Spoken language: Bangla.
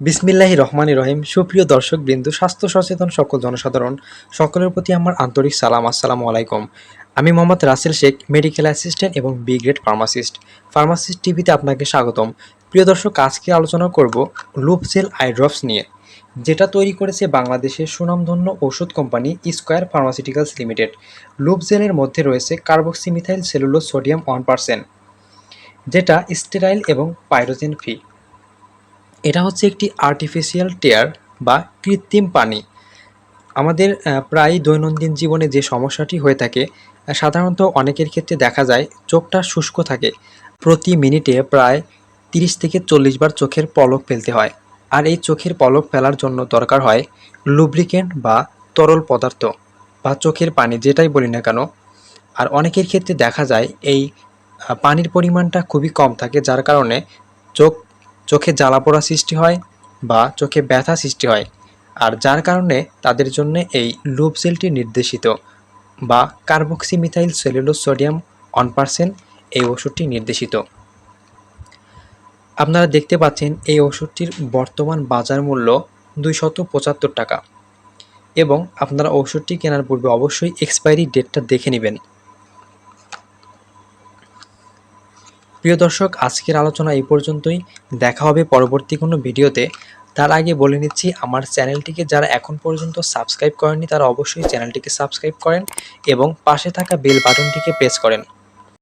বিসমিল্লাহি রহমানি রহিম। সুপ্রিয় দর্শক বৃন্দু স্বাস্থ্য সচেতন সকল জনসাধারণ, সকলের প্রতি আমার আন্তরিক সালাম, আসসালামু আলাইকুম। আমি মোহাম্মদ রাসেল শেখ মেডিকেল অ্যাসিস্ট্যান্ট এবং বি গ্রেড ফার্মাসিস্ট ফার্মাসিস্ট টিভিতে আপনাকে স্বাগতম। প্রিয় দর্শক, আজকে আলোচনা করব লুপসেল আই ড্রপস নিয়ে, যেটা তৈরি করেছে বাংলাদেশের সুনামধন্য ওষুধ কোম্পানি স্কোয়ার ফার্মাসিউটিক্যালস লিমিটেড লুপজেলের মধ্যে রয়েছে carboxymethyl cellulose sodium one percent যেটা স্টেরাইল এবং পাইরোজেন ফ্রি এটা হচ্ছে একটি আর্টিফিশিয়াল টেয়ার বা কৃত্রিম পানি। আমাদের প্রায় দৈনন্দিন জীবনে যে সমস্যাটি হয়ে থাকে সাধারণত অনেকের ক্ষেত্রে দেখা যায় চোখটা শুষ্ক থাকে। প্রতি মিনিটে প্রায় তিরিশ থেকে চল্লিশ বার চোখের পলক ফেলতে হয়। আর এই চোখের পলক ফেলার জন্য দরকার হয় লুব্রিকেন্ট বা তরল পদার্থ বা চোখের পানি, যেটাই বলি না কেন। আর অনেকের ক্ষেত্রে দেখা যায় এই পানির পরিমাণটা খুবই কম থাকে, যার কারণে চোখ চোখে জ্বালাপোড়া সৃষ্টি হয় বা চোখে ব্যথা সৃষ্টি হয়, আর যার কারণে তাদের জন্য এই লুপ সেলটি নির্দেশিত বা carboxymethyl cellulose sodium one percent এই ওষুধটি নির্দেশিত। আপনারা দেখতে পাচ্ছেন এই ওষুধটির বর্তমান বাজার মূল্য দুইশত পঁচাত্তর টাকা এবং আপনারা ওষুধটি কেনার পূর্বে অবশ্যই এক্সপায়ারি ডেটটা দেখে নেবেন। প্রিয় দর্শক, আজকের আলোচনা এই পর্যন্তই। দেখা হবে পরবর্তী কোনো ভিডিওতে। তার আগে বলে নিচ্ছি, আমার চ্যানেলটিকে যারা এখন পর্যন্ত সাবস্ক্রাইব করেননি, তারা অবশ্যই চ্যানেলটিকে সাবস্ক্রাইব করেন এবং পাশে থাকা বেল বাটনটিকে প্রেস করেন।